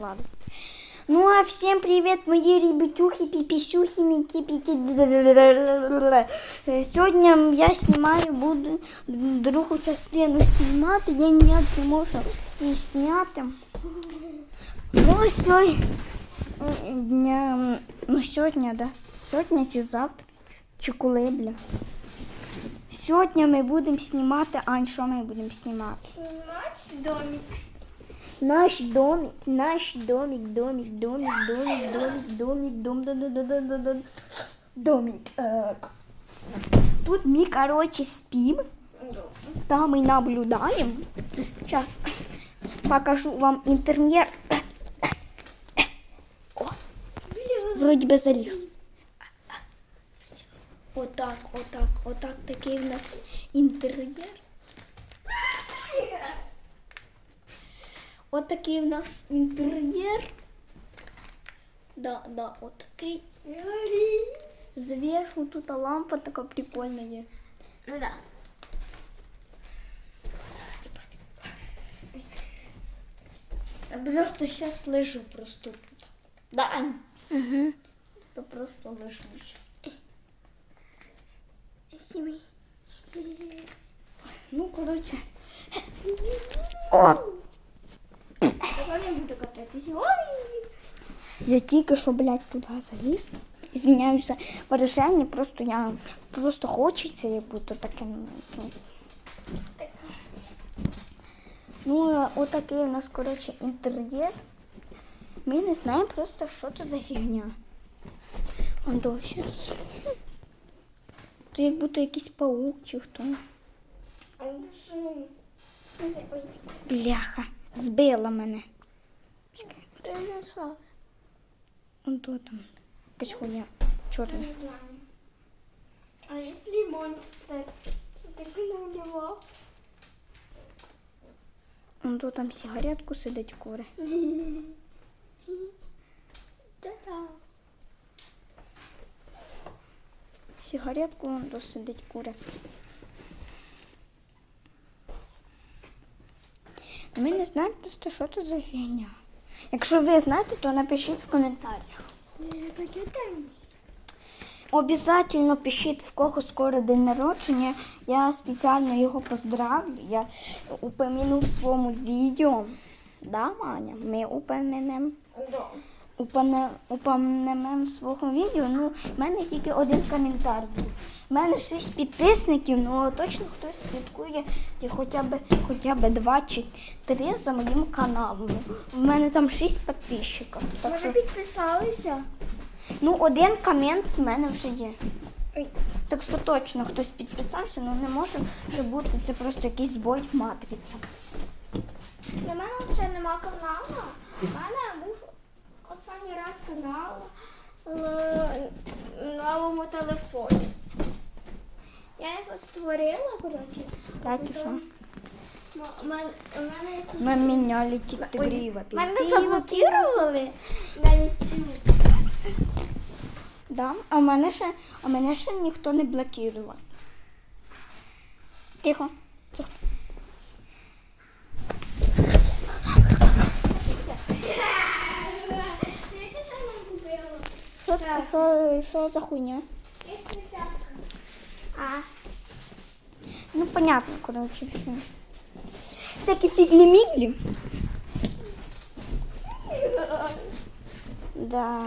Ладно. Ну а всем привет, мої ребятюхи, піпісюхи, мікі, пікі. Е, Сьогодні я знімаю, буду другу частину знімати. Я не можу її зняти. Ну, ось сьогодні, ну сьогодні, да. Сьогодні чи завтра, чи коли, бля. Сьогодні ми будемо знімати, Ань, що ми будемо знімати? Снимать домик. Наш домик, наш домик, домик, домик, домик, домик, домик, дом, да, да, да, да, да. домик. Тут мы, короче, спим, там мы наблюдаем. Сейчас покажу вам интерьер. Вроде бы залез. Вот так, вот так, вот так, такий у нас интерьер. От такий в нас інтер'єр. Да, да, от такий. Зверху тут лампа така прикольна є. Ну да. Я просто зараз лежу просто тут. Да, Ань? Угу. То просто лежу зараз. Ну, коротше. О! Я буду кататися. Ой! Я тільки що, блядь, туди заліз. Извиняюся, вираження, просто я просто хочеться, як будто таке. ну, ну. Ну, отакий у нас, коротше, інтер'єр. Ми не знаємо просто, що це за фігня. А до. То як будто якийсь паук чи хто. Бляха, збила мене. Принесла. Он то там. Якась хуйня. Чорна. А если монстр? Ты на него? Он то там сигаретку сидить кури. Да-да. Сигаретку он то сидить кури. Ми не знаємо просто, що це за фігня. Якщо ви знаєте, то напишіть в коментарях. Обязательно пишіть, в кого скоро день народження. Я спеціально його поздравлю. Я упомяну в своєму відео. Да, Маня? Ми упомянемо. Да. Упомнемо в свого відео. Ну, в мене тільки один коментар був. У мене шість підписників, ну точно хтось слідкує хоча б, хоча б два чи три за моїм каналом. У мене там шість підписчиків. Так Може що, підписалися? ну, один комент в мене вже є. Так що точно хтось підписався, ну не може вже бути це просто якийсь збой в матриці. Для мене вже нема каналу. У мене останній раз канал на новому телефоні. Я його створила, коротше. Так і що? М- У мене, у мене Ми міняли тігріва. Мене заблокували на YouTube. Да, а мене ще, а мене ще ніхто не блокував. Тихо. Тихо. Дивіться, що я купила. Що, що, що за хуйня? А. Ну, понятно, коротше, все. Всякі фіглі-міглі. Да.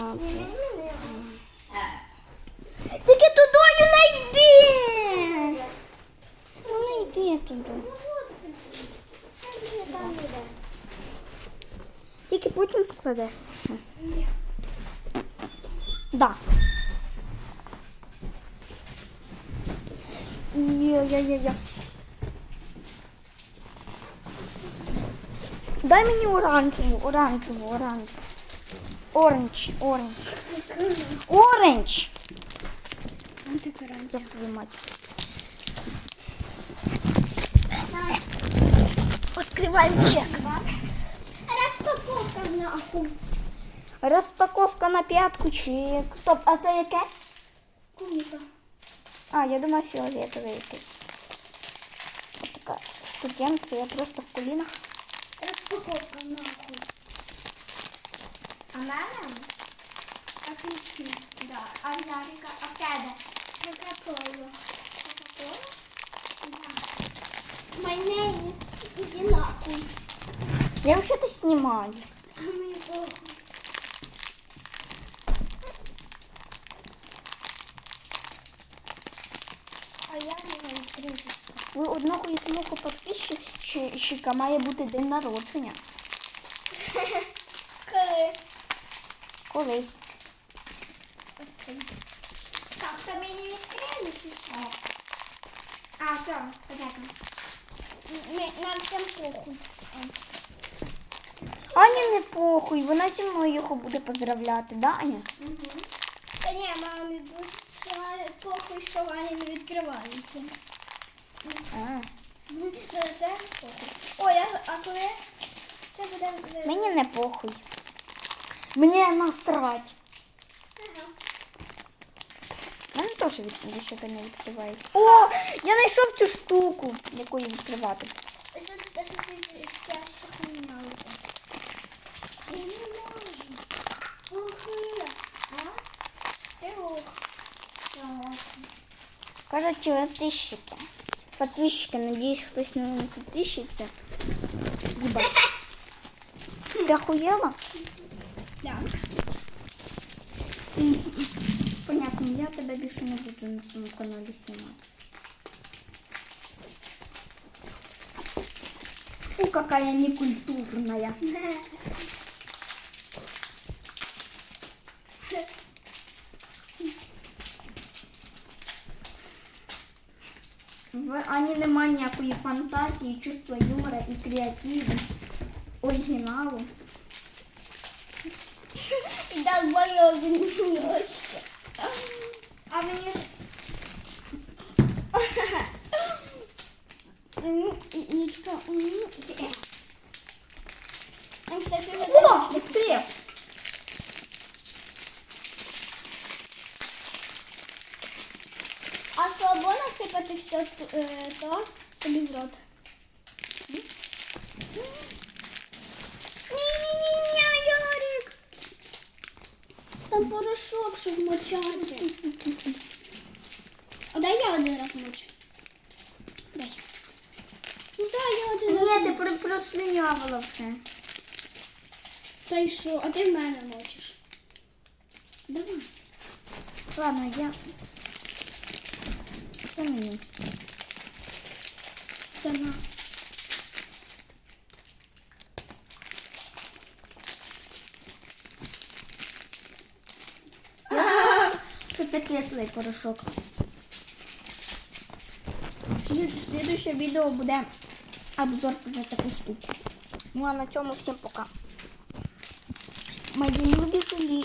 Тільки тудою не йди! Ну не йди туди. Ну? Тільки потім складеш. Ні. Да. Я-я-я-я. Дай мені оранжеву, оранжеву, оранжеву. Оранж, оранж. Оранж! Ти каранча. Як твою мать. Открываем чек. Розпаковка нахуй. Розпаковка на п'ятку чек. Стоп, а це яке? Куміка. А, я думаю, фіолетовий якийсь. Ось така штукенція, я просто в колінах. Розпаковка нахуй. А в мене апельсин. Да. А в Ярика, а в тебе? Кока-кола. Кока-кола? Да. Майонез одинаковий. Я вообще-то снимаю. Ви підписчика має бути день народження. Коли? Колись. Так, то мені відкрили чи що? А, все, подека. Нам всім похуй. Аня не похуй, вона зі мною його буде поздравляти, да, Аня? Та ні, мамі похуй, що Ваня не відкривається. А. Це похуй. Ой, а, а коли це буде... Мені не похуй. Мені насрать. Ага. Мене теж від що не відкривають. О, я знайшов цю штуку, яку її відкривати. Ось тут теж світяще помінялося. Я не можу. Охуя. А? Ти ох. Короче, подписчики. Подписчики, надеюсь, хтось на мене підпишеться. Ебать. Ти охуєла? Да. Понятно, я тебе більше не буду на своєму каналі знімати. Фу, какая некультурная. В Ані немає ніякої фантазії, чувства юмора і креативу, оригіналу. Долбоёбин носится. А мне... Все е, то собі в рот. Ні-ні-ні, Ярик. Там порошок, щоб мочати. А дай я один раз мочу. Дай. Ну дай я один раз. Ні, ти мочу. про- прослюнявила вже. Та й що? А ти в мене мочиш. Давай. Ладно, я. Це мені. Це на. Що це кислий порошок. Слід- Слідуще відео буде обзор про таку штуку. Ну а на цьому всім пока. Мої любі злі